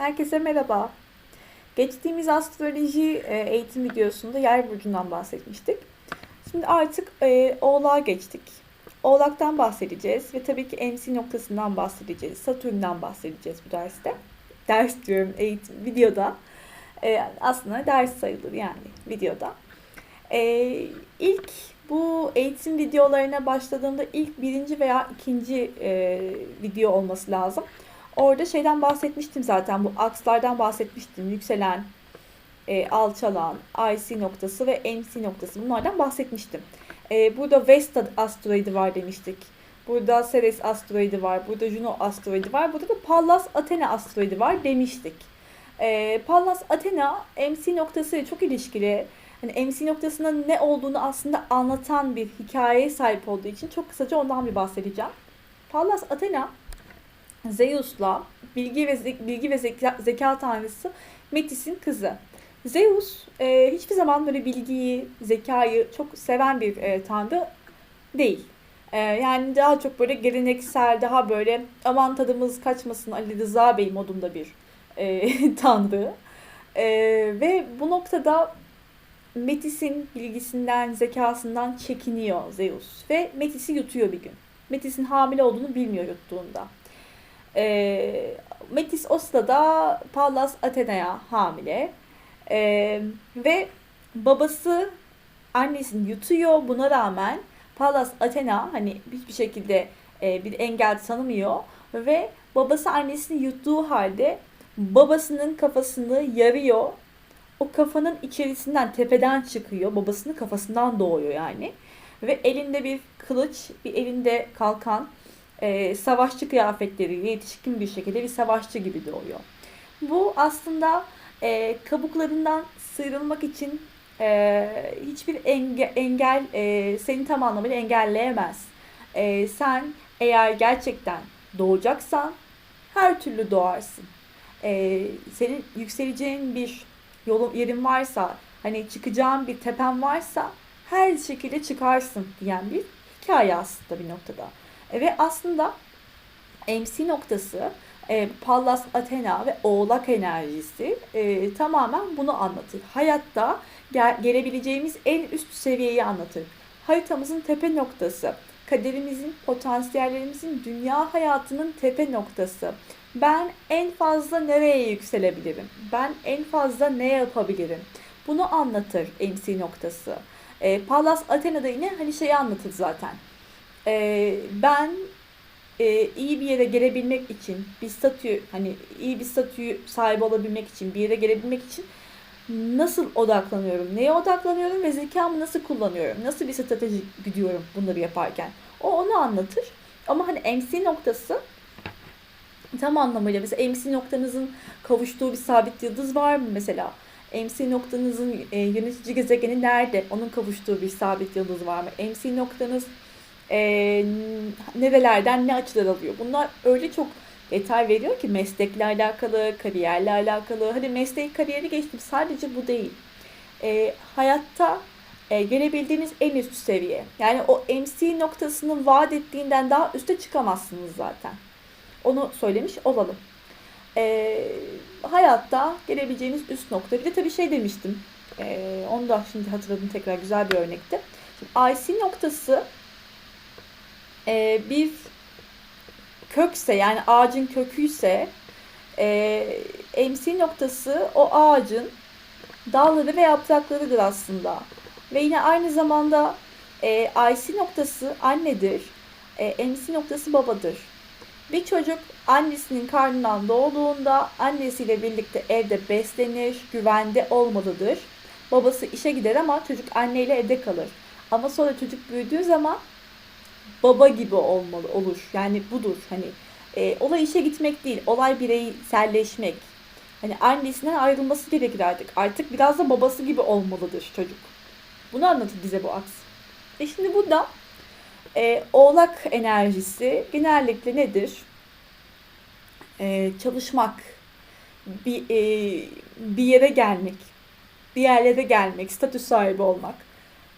Herkese merhaba. Geçtiğimiz astroloji e, eğitim videosunda yay burcundan bahsetmiştik. Şimdi artık e, Oğlak'a geçtik. Oğlak'tan bahsedeceğiz ve tabii ki MC noktasından bahsedeceğiz. Satürn'den bahsedeceğiz bu derste. Ders diyorum eğitim videoda. E, aslında ders sayılır yani videoda. E, ilk bu eğitim videolarına başladığımda ilk birinci veya ikinci e, video olması lazım. Orada şeyden bahsetmiştim zaten bu akslardan bahsetmiştim. Yükselen, e, alçalan, IC noktası ve MC noktası bunlardan bahsetmiştim. E, burada Vesta asteroidi var demiştik. Burada Ceres asteroidi var. Burada Juno asteroidi var. Burada da Pallas Athena asteroidi var demiştik. E, Pallas Athena MC noktası çok ilişkili. Hani MC noktasının ne olduğunu aslında anlatan bir hikayeye sahip olduğu için çok kısaca ondan bir bahsedeceğim. Pallas Athena Zeus'la bilgi ve ze- bilgi ve zeka, zeka tanrısı Metis'in kızı. Zeus e, hiçbir zaman böyle bilgiyi, zekayı çok seven bir e, tanrı değil. E, yani daha çok böyle geleneksel, daha böyle aman tadımız kaçmasın Ali Rıza Bey modunda bir e, tanrı. E, ve bu noktada Metis'in bilgisinden, zekasından çekiniyor Zeus. Ve Metis'i yutuyor bir gün. Metis'in hamile olduğunu bilmiyor yuttuğunda. E, Metis o sırada Pallas Athena'ya hamile. E, ve babası annesini yutuyor. Buna rağmen Pallas Athena hani hiçbir şekilde e, bir engel tanımıyor. Ve babası annesini yuttuğu halde babasının kafasını yarıyor. O kafanın içerisinden tepeden çıkıyor. Babasının kafasından doğuyor yani. Ve elinde bir kılıç, bir elinde kalkan e, savaşçı kıyafetleriyle yetişkin bir şekilde bir savaşçı gibi doğuyor. Bu aslında e, kabuklarından sıyrılmak için e, hiçbir enge, engel e, seni tam anlamıyla engelleyemez. E, sen eğer gerçekten doğacaksan her türlü doğarsın. E, senin yükseleceğin bir yolun yerin varsa, hani çıkacağın bir tepen varsa her şekilde çıkarsın diyen bir hikaye aslında bir noktada. E, ve aslında MC noktası e, Pallas Athena ve Oğlak enerjisi e, tamamen bunu anlatır. Hayatta gel, gelebileceğimiz en üst seviyeyi anlatır. Haritamızın tepe noktası, kaderimizin, potansiyellerimizin, dünya hayatının tepe noktası. Ben en fazla nereye yükselebilirim? Ben en fazla ne yapabilirim? Bunu anlatır MC noktası. E, Pallas Athena'da yine hani şeyi anlatır zaten. E, ben e, iyi bir yere gelebilmek için bir statü hani iyi bir statüyü sahibi olabilmek için bir yere gelebilmek için nasıl odaklanıyorum, neye odaklanıyorum ve zekamı nasıl kullanıyorum, nasıl bir strateji gidiyorum bunları yaparken. O onu anlatır. Ama hani MC noktası tam anlamıyla mesela MC noktanızın kavuştuğu bir sabit yıldız var mı mesela? MC noktanızın e, yönetici gezegeni nerede? Onun kavuştuğu bir sabit yıldız var mı? MC noktanız e, nerelerden ne açılar alıyor? Bunlar öyle çok detay veriyor ki meslekle alakalı, kariyerle alakalı. Hadi mesleği kariyeri geçtim sadece bu değil. E, hayatta e, gelebildiğiniz en üst seviye. Yani o MC noktasını vaat ettiğinden daha üste çıkamazsınız zaten. Onu söylemiş olalım. E, hayatta gelebileceğiniz üst nokta. Bir de tabii şey demiştim. E, onu da şimdi hatırladım tekrar güzel bir örnekti. Şimdi IC noktası e, bir kökse yani ağacın köküyse e, MC noktası o ağacın dalları ve yapraklarıdır aslında. Ve yine aynı zamanda e, IC noktası annedir. E, MC noktası babadır. Bir çocuk annesinin karnından doğduğunda annesiyle birlikte evde beslenir, güvende olmalıdır. Babası işe gider ama çocuk anneyle evde kalır. Ama sonra çocuk büyüdüğü zaman baba gibi olmalı olur. Yani budur hani e, olay işe gitmek değil, olay bireyselleşmek. Hani annesinden ayrılması gerekir artık. Artık biraz da babası gibi olmalıdır çocuk. Bunu anlatır bize bu aks. E şimdi burada e, oğlak enerjisi genellikle nedir? E, çalışmak, bir, e, bir yere gelmek, bir yerlere gelmek, statü sahibi olmak,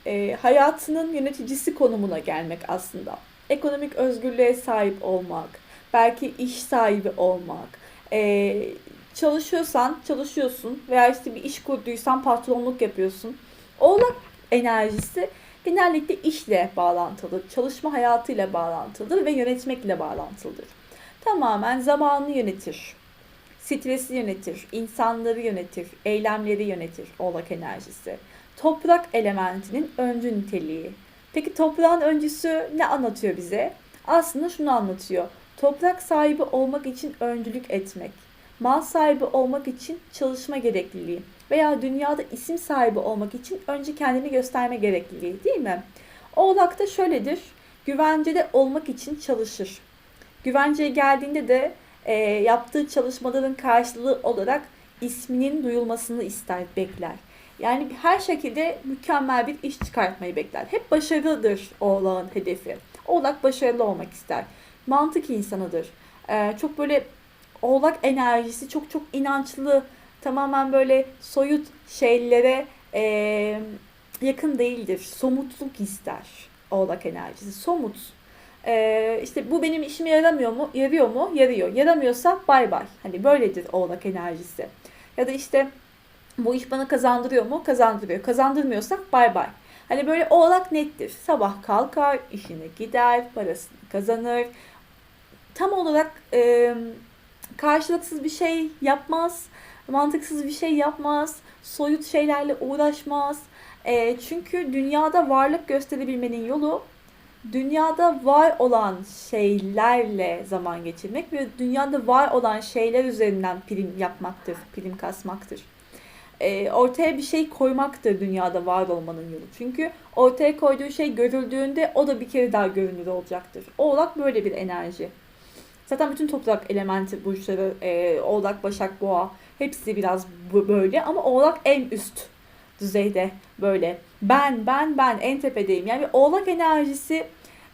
e, hayatının yöneticisi konumuna gelmek aslında. Ekonomik özgürlüğe sahip olmak, belki iş sahibi olmak, e, Çalışıyorsan çalışıyorsun veya işte bir iş kurduysan patronluk yapıyorsun. Oğlak enerjisi genellikle işle bağlantılı, çalışma hayatıyla bağlantılıdır ve yönetmekle bağlantılıdır. Tamamen zamanını yönetir, stresi yönetir, insanları yönetir, eylemleri yönetir oğlak enerjisi. Toprak elementinin öncü niteliği. Peki toprağın öncüsü ne anlatıyor bize? Aslında şunu anlatıyor. Toprak sahibi olmak için öncülük etmek, mal sahibi olmak için çalışma gerekliliği veya dünyada isim sahibi olmak için önce kendini gösterme gerekliliği değil mi? Oğlak da şöyledir. Güvencede olmak için çalışır. Güvenceye geldiğinde de e, yaptığı çalışmaların karşılığı olarak isminin duyulmasını ister, bekler. Yani her şekilde mükemmel bir iş çıkartmayı bekler. Hep başarılıdır oğlağın hedefi. Oğlak başarılı olmak ister. Mantık insanıdır. Ee, çok böyle oğlak enerjisi çok çok inançlı, tamamen böyle soyut şeylere e, yakın değildir. Somutluk ister oğlak enerjisi. Somut. Ee, işte bu benim işime yaramıyor mu? Yarıyor mu? Yarıyor. Yaramıyorsa bay bay. Hani böyledir oğlak enerjisi. Ya da işte bu iş bana kazandırıyor mu? Kazandırıyor. Kazandırmıyorsa bay bay. Hani böyle oğlak nettir. Sabah kalkar, işine gider, parasını kazanır. Tam olarak e, karşılıksız bir şey yapmaz. Mantıksız bir şey yapmaz. Soyut şeylerle uğraşmaz. E, çünkü dünyada varlık gösterebilmenin yolu dünyada var olan şeylerle zaman geçirmek ve dünyada var olan şeyler üzerinden prim yapmaktır, prim kasmaktır. E, ortaya bir şey koymaktır dünyada var olmanın yolu. Çünkü ortaya koyduğu şey görüldüğünde o da bir kere daha görünür olacaktır. Oğlak böyle bir enerji. Zaten bütün toprak elementi burçları, e, Oğlak, Başak, Boğa hepsi biraz böyle ama Oğlak en üst düzeyde böyle. Ben, ben, ben en tepedeyim. Yani Oğlak enerjisi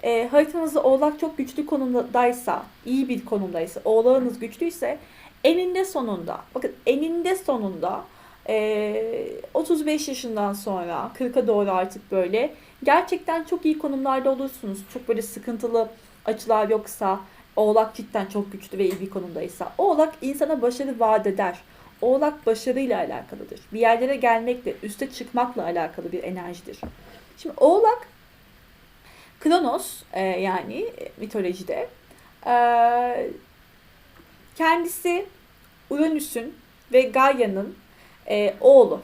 e, haritanızda Oğlak çok güçlü konumdaysa, iyi bir konumdaysa, Oğlağınız güçlüyse eninde sonunda, bakın eninde sonunda e, 35 yaşından sonra 40'a doğru artık böyle gerçekten çok iyi konumlarda olursunuz. Çok böyle sıkıntılı açılar yoksa Oğlak cidden çok güçlü ve iyi bir konumdaysa. Oğlak insana başarı vaat eder. Oğlak başarıyla alakalıdır. Bir yerlere gelmekle, üste çıkmakla alakalı bir enerjidir. Şimdi Oğlak, Kronos e, yani mitolojide e, kendisi Uranüs'ün ve Gaia'nın e, oğlu.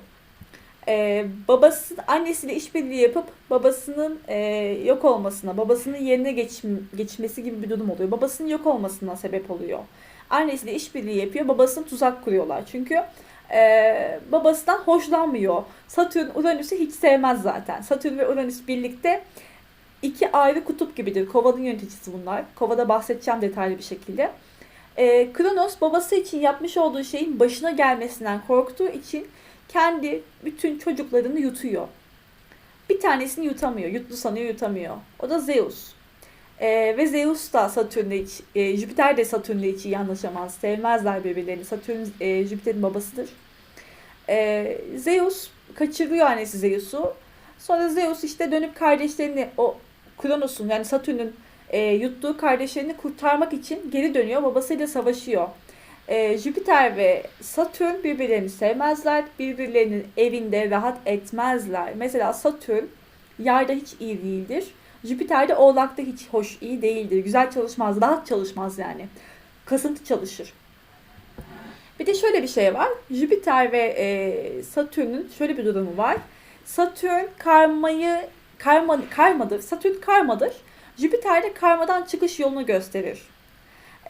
E, babası annesiyle işbirliği yapıp babasının e, yok olmasına, babasının yerine geç, geçmesi gibi bir durum oluyor. Babasının yok olmasına sebep oluyor. Annesiyle işbirliği yapıyor, babasını tuzak kuruyorlar. Çünkü e, babasından hoşlanmıyor. Satürn Uranüs'ü hiç sevmez zaten. Satürn ve Uranüs birlikte iki ayrı kutup gibidir. Kovanın yöneticisi bunlar. Kovada bahsedeceğim detaylı bir şekilde. E, Kronos babası için yapmış olduğu şeyin başına gelmesinden korktuğu için kendi bütün çocuklarını yutuyor. Bir tanesini yutamıyor. Yutlu sanıyor yutamıyor. O da Zeus. E, ve Zeus da Satürn'le e, Jüpiter de Satürn'le hiç iyi anlaşamaz. Sevmezler birbirlerini. Satürn e, Jüpiter'in babasıdır. E, Zeus kaçırıyor annesi Zeus'u. Sonra Zeus işte dönüp kardeşlerini o Kronos'un yani Satürn'ün e, yuttuğu kardeşlerini kurtarmak için geri dönüyor. Babasıyla savaşıyor. E, Jüpiter ve Satürn birbirlerini sevmezler. Birbirlerinin evinde rahat etmezler. Mesela Satürn yayda hiç iyi değildir. Jüpiter de oğlakta hiç hoş iyi değildir. Güzel çalışmaz, rahat çalışmaz yani. Kasıntı çalışır. Bir de şöyle bir şey var. Jüpiter ve e, Satürn'ün şöyle bir durumu var. Satürn karmayı karma, karmadır. Satürn karmadır. Jüpiter de karmadan çıkış yolunu gösterir.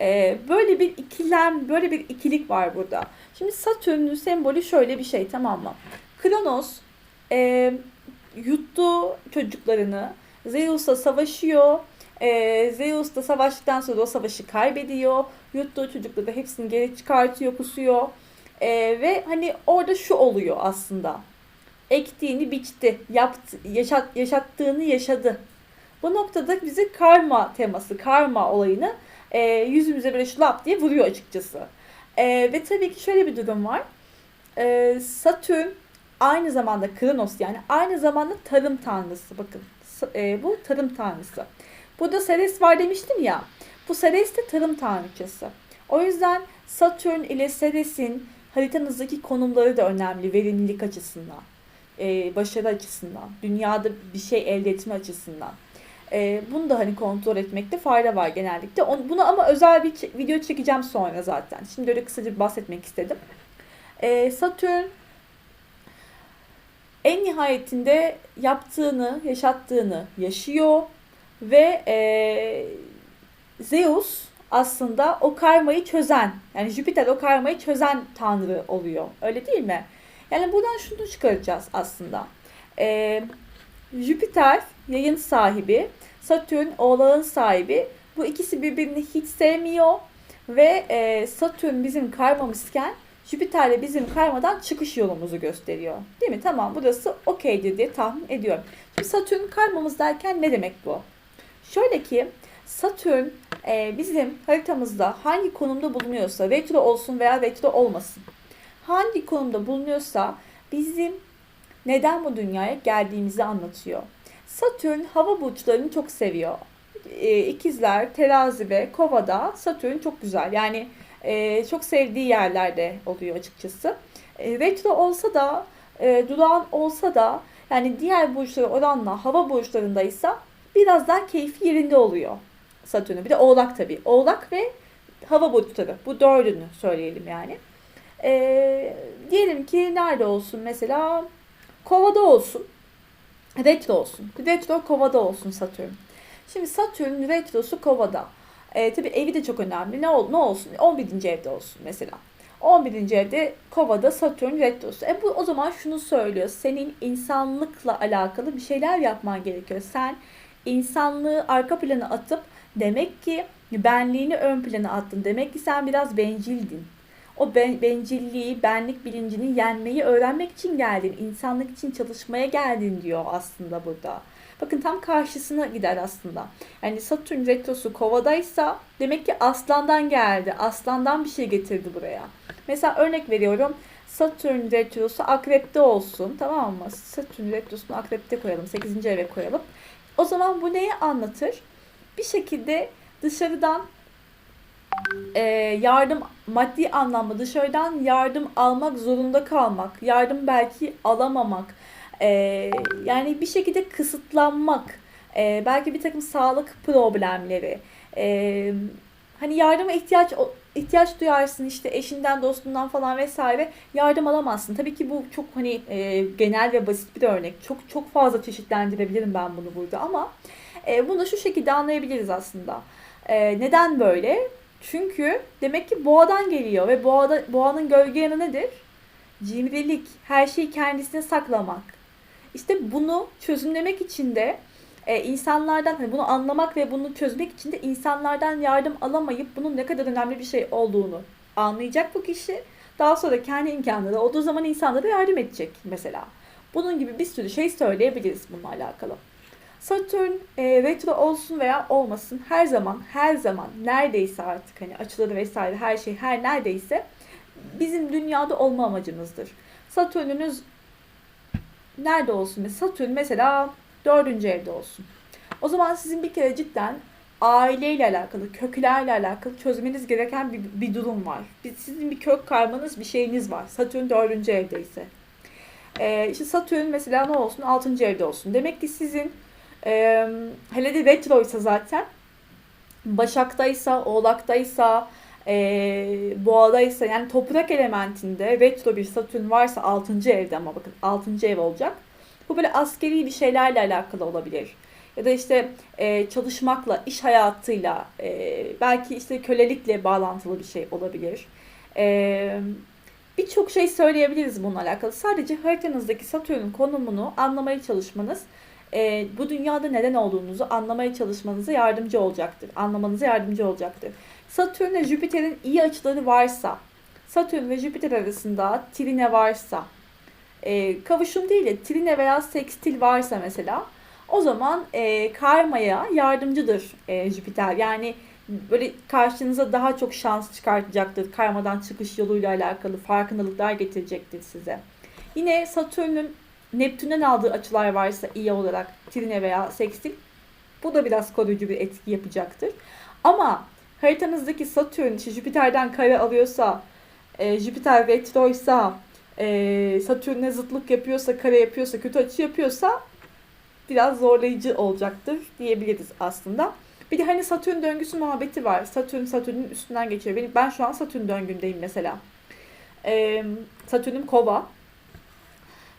Ee, böyle bir ikilem, böyle bir ikilik var burada. Şimdi Satürn'ün sembolü şöyle bir şey tamam mı? Kronos e, yuttu çocuklarını, Zeus'la savaşıyor. E, Zeus da savaştıktan sonra o savaşı kaybediyor. Yuttuğu çocukları da hepsini geri çıkartıyor, kusuyor. E, ve hani orada şu oluyor aslında. Ektiğini biçti, yaptı, yaşat, yaşattığını yaşadı. Bu noktada bizi karma teması, karma olayını e, yüzümüze böyle şlap diye vuruyor açıkçası. E, ve tabii ki şöyle bir durum var. E, Satürn aynı zamanda Kronos yani aynı zamanda tarım tanrısı. Bakın e, bu tarım tanrısı. Burada Ceres var demiştim ya. Bu Ceres de tarım tanrıçası. O yüzden Satürn ile Ceres'in haritanızdaki konumları da önemli verimlilik açısından, e, başarı açısından, dünyada bir şey elde etme açısından. E, bunu da hani kontrol etmekte fayda var genellikle. On, bunu ama özel bir video çekeceğim sonra zaten. Şimdi öyle kısaca bahsetmek istedim. E, Satürn en nihayetinde yaptığını, yaşattığını yaşıyor ve e, Zeus aslında o karmayı çözen, yani Jüpiter o karmayı çözen tanrı oluyor. Öyle değil mi? Yani buradan şunu çıkaracağız aslında. E, Jüpiter yayın sahibi, Satürn oğlağın sahibi. Bu ikisi birbirini hiç sevmiyor ve e, Satürn bizim karmamızken Jüpiter de bizim karmadan çıkış yolumuzu gösteriyor. Değil mi? Tamam burası okeydir diye tahmin ediyorum. Şimdi Satürn karmamız derken ne demek bu? Şöyle ki Satürn e, bizim haritamızda hangi konumda bulunuyorsa retro olsun veya retro olmasın. Hangi konumda bulunuyorsa bizim neden bu dünyaya geldiğimizi anlatıyor. Satürn hava burçlarını çok seviyor. E, ikizler, terazi ve kovada Satürn çok güzel. Yani e, çok sevdiği yerlerde oluyor açıkçası. E, retro olsa da, e, durağan olsa da yani diğer burçlara oranla hava burçlarındaysa biraz daha keyfi yerinde oluyor Satürn'ün. Bir de Oğlak tabii. Oğlak ve hava burçları. Bu dördünü söyleyelim yani. E, diyelim ki nerede olsun mesela? Kovada olsun. Retro olsun. Retro kovada olsun Satürn. Şimdi Satürn retrosu kovada. E, tabii evi de çok önemli. Ne, ol, ne olsun? 11. evde olsun mesela. 11. evde kovada Satürn retrosu. E bu o zaman şunu söylüyor. Senin insanlıkla alakalı bir şeyler yapman gerekiyor. Sen insanlığı arka plana atıp demek ki benliğini ön plana attın. Demek ki sen biraz bencildin. O ben, bencilliği, benlik bilincini yenmeyi öğrenmek için geldin. İnsanlık için çalışmaya geldin diyor aslında burada. Bakın tam karşısına gider aslında. Yani Satürn retrosu kovadaysa demek ki aslandan geldi. Aslandan bir şey getirdi buraya. Mesela örnek veriyorum. Satürn retrosu akrepte olsun. Tamam mı? Satürn retrosunu akrepte koyalım. 8. eve koyalım. O zaman bu neyi anlatır? Bir şekilde dışarıdan e, yardım maddi anlamda dışarıdan yardım almak zorunda kalmak, yardım belki alamamak, e, yani bir şekilde kısıtlanmak, e, belki bir takım sağlık problemleri, e, hani yardıma ihtiyaç ihtiyaç duyarsın işte eşinden dostundan falan vesaire yardım alamazsın. Tabii ki bu çok hani e, genel ve basit bir örnek. Çok çok fazla çeşitlendirebilirim ben bunu burada ama e, bunu şu şekilde anlayabiliriz aslında. E, neden böyle? Çünkü demek ki boğadan geliyor ve boğada, boğanın gölge yanı nedir? Cimrilik, her şeyi kendisine saklamak. İşte bunu çözümlemek için de e, insanlardan, hani bunu anlamak ve bunu çözmek için de insanlardan yardım alamayıp bunun ne kadar önemli bir şey olduğunu anlayacak bu kişi. Daha sonra kendi imkanları olduğu zaman insanlara yardım edecek mesela. Bunun gibi bir sürü şey söyleyebiliriz bununla alakalı. Satürn e, retro olsun veya olmasın her zaman her zaman neredeyse artık hani açıları vesaire her şey her neredeyse bizim dünyada olma amacımızdır. Satürn'ünüz nerede olsun? Satürn mesela dördüncü evde olsun. O zaman sizin bir kere cidden aileyle alakalı, köklerle alakalı çözmeniz gereken bir, bir durum var. Sizin bir kök karmanız, bir şeyiniz var. Satürn dördüncü evde ise. Ee, işte Satürn mesela ne olsun? Altıncı evde olsun. Demek ki sizin e, hele de retroysa zaten Başak'taysa, Oğlak'taysa, e, Boğa'daysa yani toprak elementinde retro bir Satürn varsa 6. evde ama bakın 6. ev olacak. Bu böyle askeri bir şeylerle alakalı olabilir. Ya da işte e, çalışmakla, iş hayatıyla, e, belki işte kölelikle bağlantılı bir şey olabilir. E, Birçok şey söyleyebiliriz bununla alakalı. Sadece haritanızdaki Satürn'ün konumunu anlamaya çalışmanız e, bu dünyada neden olduğunuzu anlamaya çalışmanıza yardımcı olacaktır. Anlamanıza yardımcı olacaktır. Satürn ve Jüpiter'in iyi açıları varsa, Satürn ve Jüpiter arasında trine varsa, e, kavuşum değil de trine veya sekstil varsa mesela, o zaman e, karmaya yardımcıdır e, Jüpiter. Yani böyle karşınıza daha çok şans çıkartacaktır. Karmadan çıkış yoluyla alakalı farkındalıklar getirecektir size. Yine Satürn'ün Neptün'den aldığı açılar varsa iyi olarak trine veya sekstil bu da biraz koruyucu bir etki yapacaktır. Ama haritanızdaki Satürn Jüpiter'den kare alıyorsa, e, Jüpiter retroysa, e, Satürn'e zıtlık yapıyorsa, kare yapıyorsa, kötü açı yapıyorsa biraz zorlayıcı olacaktır diyebiliriz aslında. Bir de hani Satürn döngüsü muhabbeti var. Satürn Satürn'ün üstünden geçiyor. Benim, ben şu an Satürn döngündeyim mesela. Ee, Satürn'üm kova.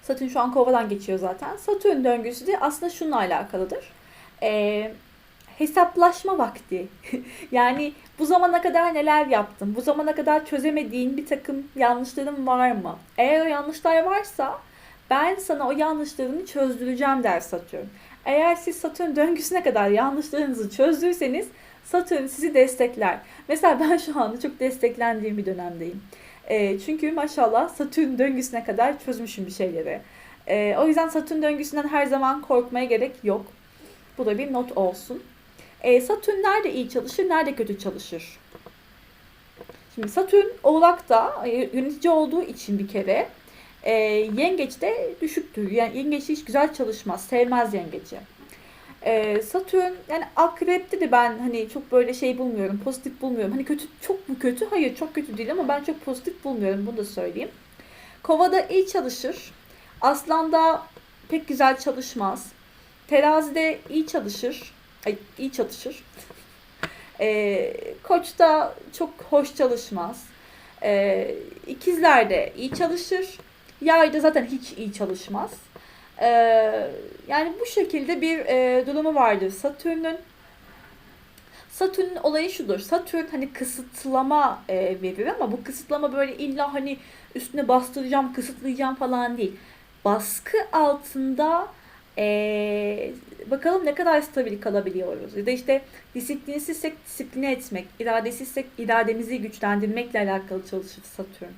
Satürn şu an kovadan geçiyor zaten. Satürn döngüsü de aslında şununla alakalıdır. Ee, hesaplaşma vakti. yani bu zamana kadar neler yaptım? Bu zamana kadar çözemediğin bir takım yanlışların var mı? Eğer o yanlışlar varsa ben sana o yanlışlarını çözdüreceğim der Satürn. Eğer siz Satürn döngüsüne kadar yanlışlarınızı çözdürseniz Satürn sizi destekler. Mesela ben şu anda çok desteklendiğim bir dönemdeyim. E, çünkü maşallah Satürn döngüsüne kadar çözmüşüm bir şeyleri. E, o yüzden Satürn döngüsünden her zaman korkmaya gerek yok. Bu da bir not olsun. E, Satürn nerede iyi çalışır, nerede kötü çalışır? Şimdi Satürn Oğlak'ta e, yönetici olduğu için bir kere e, yengeçte düşüktür. Yani yengeç hiç güzel çalışmaz. Sevmez yengeci. E, Satürn yani akrepte de ben hani çok böyle şey bulmuyorum. Pozitif bulmuyorum. Hani kötü çok mu kötü? Hayır çok kötü değil ama ben çok pozitif bulmuyorum. Bunu da söyleyeyim. Kovada iyi çalışır. Aslan'da pek güzel çalışmaz. Terazide iyi çalışır. Ay, iyi çalışır. E, Koç'ta çok hoş çalışmaz. E, ikizlerde iyi çalışır. Yayda zaten hiç iyi çalışmaz. E, yani bu şekilde bir e, durumu vardır Satürn'ün. Satürn'ün olayı şudur. Satürn hani kısıtlama e, verir ama bu kısıtlama böyle illa hani üstüne bastıracağım, kısıtlayacağım falan değil. Baskı altında e, bakalım ne kadar stabil kalabiliyoruz. Ya da işte disiplinsizsek disipline etmek, iradesizsek irademizi güçlendirmekle alakalı çalışır Satürn.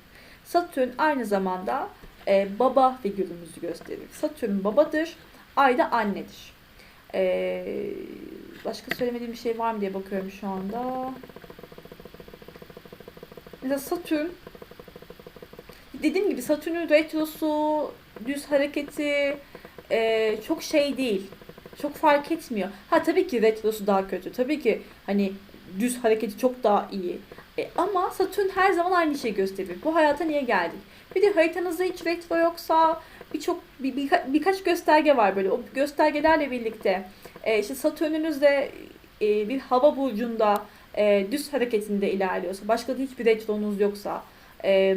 Satürn aynı zamanda e, baba figürümüzü gösterir. Satürn babadır, ay da annedir. E, başka söylemediğim bir şey var mı diye bakıyorum şu anda. Mesela Satürn dediğim gibi Satürn'ün retrosu, düz hareketi e, çok şey değil. Çok fark etmiyor. Ha tabii ki retrosu daha kötü. Tabii ki hani düz hareketi çok daha iyi. E, ama Satürn her zaman aynı şeyi gösterir. Bu hayata niye geldik? Bir de haritanızda hiç retro yoksa birçok bir, birka, birkaç gösterge var böyle. O göstergelerle birlikte e, işte Satürn'ünüz de e, bir hava burcunda e, düz hareketinde ilerliyorsa, başka da hiçbir retronuz yoksa, e,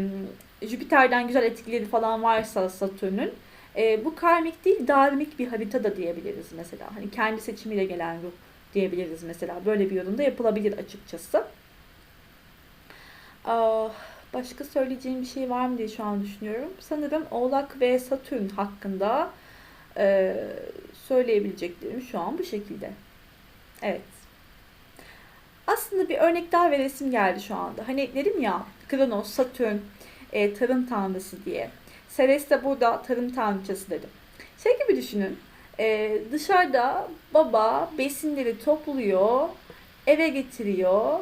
Jüpiter'den güzel etkileri falan varsa Satürn'ün e, bu karmik değil, darmik bir harita da diyebiliriz mesela. Hani kendi seçimiyle gelen ruh diyebiliriz mesela. Böyle bir yorumda yapılabilir açıkçası. Ah, başka söyleyeceğim bir şey var mı diye şu an düşünüyorum. Sanırım Oğlak ve Satürn hakkında e, söyleyebileceklerim şu an bu şekilde. Evet. Aslında bir örnek daha veresim geldi şu anda. Hani dedim ya Kronos, Satürn, e, tarım tanrısı diye. Ceres de burada tarım tanrıçası dedim. Şey gibi düşünün. E, dışarıda baba besinleri topluyor, eve getiriyor,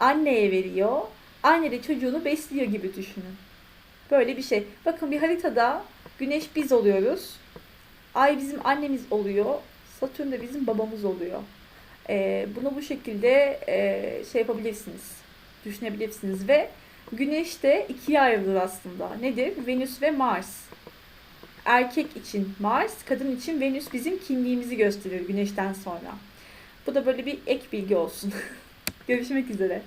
anneye veriyor. Anne de çocuğunu besliyor gibi düşünün. Böyle bir şey. Bakın bir haritada güneş biz oluyoruz. Ay bizim annemiz oluyor. Satürn de bizim babamız oluyor. E, bunu bu şekilde e, şey yapabilirsiniz. Düşünebilirsiniz ve Güneş de ikiye ayrılır aslında. Nedir? Venüs ve Mars. Erkek için Mars, kadın için Venüs bizim kimliğimizi gösterir güneşten sonra. Bu da böyle bir ek bilgi olsun. Görüşmek üzere.